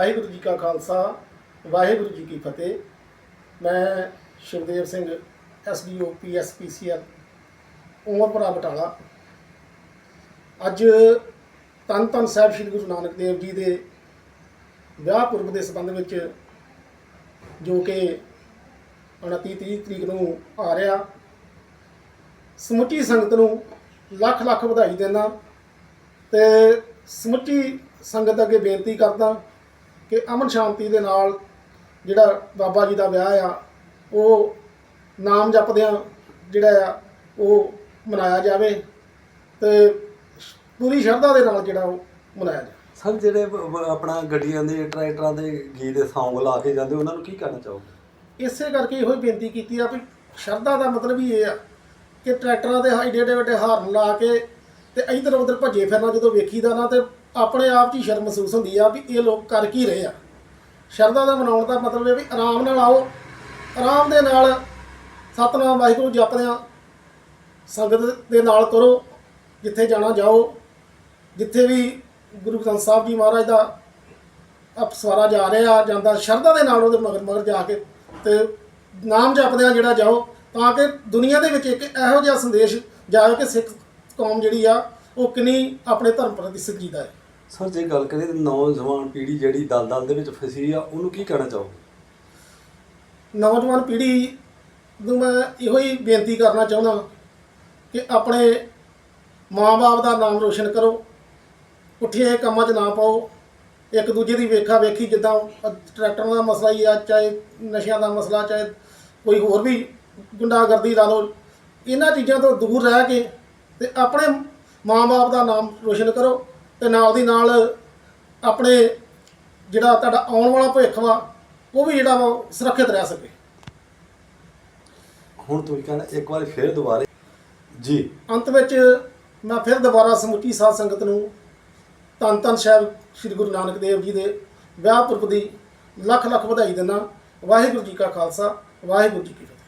ਵਾਹਿਗੁਰੂ ਜੀ ਕਾ ਖਾਲਸਾ, ਵਾਹਿਗੁਰੂ ਜੀ ਕੀ ਫਤਿਹ। ਮੈਂ ਸ਼ਿਵਦੇਵ ਸਿੰਘ ਐਸਡੀਓ ਪੀਐਸਪੀਸੀਐਲ ਉਮਰਪੁਰਾ ਬਟਾਲਾ। ਅੱਜ ਤਨ ਤਨ ਸਾਹਿਬ ਸ੍ਰੀ ਗੁਰੂ ਨਾਨਕ ਦੇਵ ਜੀ ਦੇ ਵਿਆਹ ਪੁਰਬ ਦੇ ਸੰਬੰਧ ਵਿੱਚ ਜੋ ਕਿ 29 30 ਤਰੀਕ ਨੂੰ ਆ ਰਿਹਾ, ਸਮੁੱਚੀ ਸੰਗਤ ਨੂੰ ਲੱਖ ਲੱਖ ਵਧਾਈ ਦਿੰਦਾ ਤੇ ਸਮੁੱਚੀ ਸੰਗਤ ਅੱਗੇ ਬੇਨਤੀ ਕਰਦਾ ਕਿ ਅਮਨ ਸ਼ਾਂਤੀ ਦੇ ਨਾਲ ਜਿਹੜਾ ਬਾਬਾ ਜੀ ਦਾ ਵਿਆਹ ਆ ਉਹ ਨਾਮ ਜਪਦਿਆਂ ਜਿਹੜਾ ਆ ਉਹ ਮਨਾਇਆ ਜਾਵੇ ਤੇ ਪੂਰੀ ਸ਼ਰਧਾ ਦੇ ਨਾਲ ਜਿਹੜਾ ਉਹ ਮਨਾਇਆ ਜਾਵੇ। ਸਰ ਜਿਹੜੇ ਆਪਣਾ ਗੱਡੀਆਂ ਦੇ ਟਰੈਕਟਰਾਂ ਦੇ ਗੀਤ ਦੇ ਸੌਂਗ ਲਾ ਕੇ ਜਾਂਦੇ ਉਹਨਾਂ ਨੂੰ ਕੀ ਕਰਨਾ ਚਾਹੋਗੇ? ਇਸੇ ਕਰਕੇ ਇਹੋ ਹੀ ਬੇਨਤੀ ਕੀਤੀ ਆ ਵੀ ਸ਼ਰਧਾ ਦਾ ਮਤਲਬ ਹੀ ਇਹ ਆ ਕਿ ਟਰੈਕਟਰਾਂ ਦੇ ਏਡੇ ਏਡੇ ਵੱਡੇ ਹਾਰਨ ਲਾ ਕੇ ਤੇ ਇਧਰ ਉਧਰ ਭੱਜੇ ਫਿਰਨਾ ਜਦੋਂ ਵੇਖੀਦਾ ਨਾ ਤੇ ਆਪਣੇ ਆਪ 'ਚ ਹੀ ਸ਼ਰਮ ਮਹਿਸੂਸ ਹੁੰਦੀ ਆ ਵੀ ਇਹ ਲੋਕ ਕਰ ਕੀ ਰਹੇ ਆ। ਸ਼ਰਧਾ ਦਾ ਮਨਾਉਣ ਦਾ ਮਤਲਬ ਇਹ ਵੀ ਆਰਾਮ ਨਾਲ ਆਓ, ਆਰਾਮ ਦੇ ਨਾਲ ਸਤਨਾਮ ਵਾਹਿਗੁਰੂ ਜਪਦਿਆਂ ਸੰਗਤ ਦੇ ਨਾਲ ਕਰੋ ਜਿੱਥੇ ਜਾਣਾ ਜਾਓ, ਜਿੱਥੇ ਵੀ ਗੁਰੂ ਗ੍ਰੰਥ ਸਾਹਿਬ ਜੀ ਮਹਾਰਾਜ ਦਾ ਅਪਸਵਾਰਾ ਜਾ ਰਿਹਾ ਜਾਂਦਾ ਸ਼ਰਧਾ ਦੇ ਨਾਲ ਉਹਦੇ ਮਗਰ ਮਗਰ ਜਾ ਕੇ ਤੇ ਨਾਮ ਜਪਦਿਆਂ ਜਿਹੜਾ ਜਾਓ, ਤਾਂ ਕਿ ਦੁਨੀਆ ਦੇ ਵਿੱਚ ਇੱਕ ਇਹੋ ਜਿਹਾ ਸੰਦੇਸ਼ ਜਾਵੇ ਕਿ ਸਿੱਖ ਕੌਮ ਜਿਹੜੀ ਆ, ਉਹ ਕਿੰਨੀ ਆਪਣੇ ਧਰਮ ਪ੍ਰਤੀ ਸੰਜੀਦਾ ਹੈ। ਸਰ, ਜੇ ਗੱਲ ਕਰੀਏ ਤਾਂ ਨੌਜਵਾਨ ਪੀੜ੍ਹੀ ਜਿਹੜੀ ਦਲਦਲ ਦੇ ਵਿੱਚ ਫਸੀ ਆ, ਉਹਨੂੰ ਕੀ ਕਹਿਣਾ ਚਾਹੋਗੇ? ਨੌਜਵਾਨ ਪੀੜ੍ਹੀ ਨੂੰ ਮੈਂ ਇਹੋ ਹੀ ਬੇਨਤੀ ਕਰਨਾ ਚਾਹੁੰਦਾ ਕਿ ਆਪਣੇ ਮਾਂ-ਬਾਪ ਦਾ ਨਾਮ ਰੋਸ਼ਨ ਕਰੋ ਪੁੱਠੇ ਕੰਮਾਂ 'ਚ ਨਾ ਪਾਓ, ਇੱਕ ਦੂਜੇ ਦੀ ਵੇਖਾ ਵੇਖੀ ਜਿੱਦਾਂ ਟਰੈਕਟਰਾਂ ਦਾ ਮਸਲਾ ਹੀ ਆ, ਚਾਹੇ ਨਸ਼ਿਆਂ ਦਾ ਮਸਲਾ, ਚਾਹੇ ਕੋਈ ਹੋਰ ਵੀ ਗੁੰਡਾਗਰਦੀ ਲਾ ਲਓ, ਇਹਨਾਂ ਚੀਜ਼ਾਂ ਤੋਂ ਦੂਰ ਰਹਿ ਕੇ ਤੇ ਆਪਣੇ ਮਾਂ-ਬਾਪ ਦਾ ਨਾਮ ਰੋਸ਼ਨ ਕਰੋ ਤੇ ਨਾਲ ਦੀ ਨਾਲ ਆਪਣੇ ਜਿਹੜਾ ਤੁਹਾਡਾ ਆਉਣ ਵਾਲਾ ਭਵਿੱਖ ਵਾ ਉਹ ਵੀ ਜਿਹੜਾ ਵਾ ਸੁਰੱਖਿਅਤ ਰਹਿ ਸਕੇ। ਹੁਣ ਤੁਸੀਂ ਕਹਿਣਾ ਇੱਕ ਵਾਰ ਫੇਰ ਦੁਬਾਰੇ। ਜੀ। ਅੰਤ ਵਿੱਚ ਮੈਂ ਫਿਰ ਦੁਬਾਰਾ ਸਮੁੱਚੀ ਸਾਧ ਸੰਗਤ ਨੂੰ ਧੰਨ ਧੰਨ ਸਾਹਿਬ ਸ੍ਰੀ ਗੁਰੂ ਨਾਨਕ ਦੇਵ ਜੀ ਦੇ ਵਿਆਹ ਪੁਰਬ ਦੀ ਲੱਖ ਲੱਖ ਵਧਾਈ ਦਿੰਦਾ। ਵਾਹਿਗੁਰੂ ਜੀ ਕਾ ਖਾਲਸਾ ਵਾਹਿਗੁਰੂ ਜੀ ਕੀ ਫਤਿਹ।